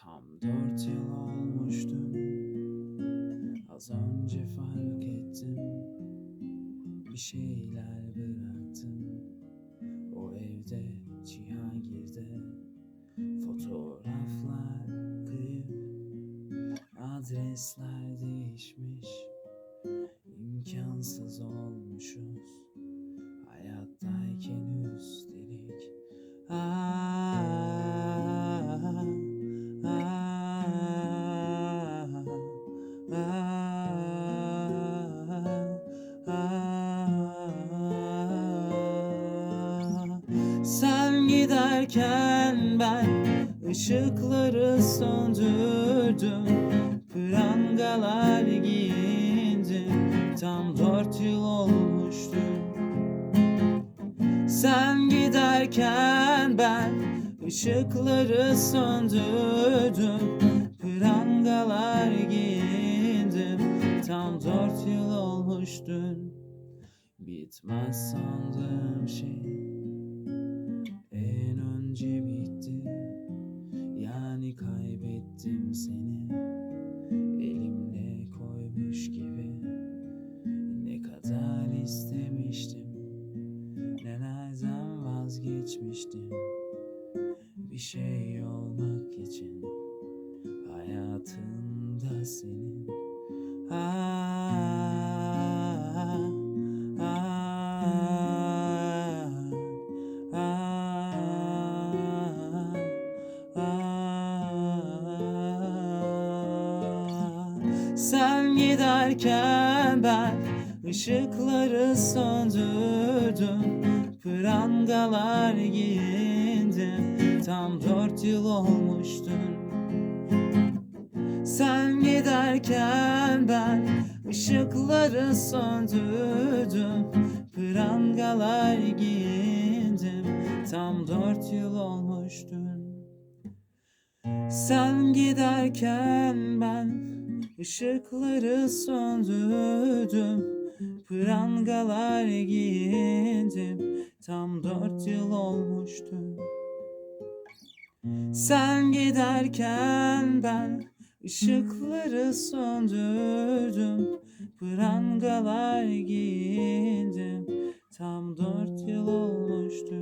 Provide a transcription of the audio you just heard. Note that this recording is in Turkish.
Tam dört yıl olmuştu. Az önce fark ettim. Bir şeyler bıraktım. O evde Cihangir'de. Fotoğraflar kayıp Adresler değişmiş. İmkansız olmuşuz giderken ben ışıkları söndürdüm Prangalar giyindim Tam dört yıl olmuştu. Sen giderken ben ışıkları söndürdüm Prangalar giyindim Tam dört yıl olmuş dün Bitmez sandığım şey vazgeçmiştim Bir şey olmak için Hayatında senin. Ah, ah, ah, ah. Sen giderken ben ışıkları söndürdüm Prangalar giyindim. Tam dört yıl olmuştu Sen giderken ben ışıkları söndürdüm. Prangalar giyindim. Tam dört yıl olmuştu sen giderken ben ışıkları söndürdüm. Prangalar giyindim Tam dört yıl olmuştu. Sen giderken ben ışıkları söndürdüm Prangalar giyindim Tam dört yıl olmuştu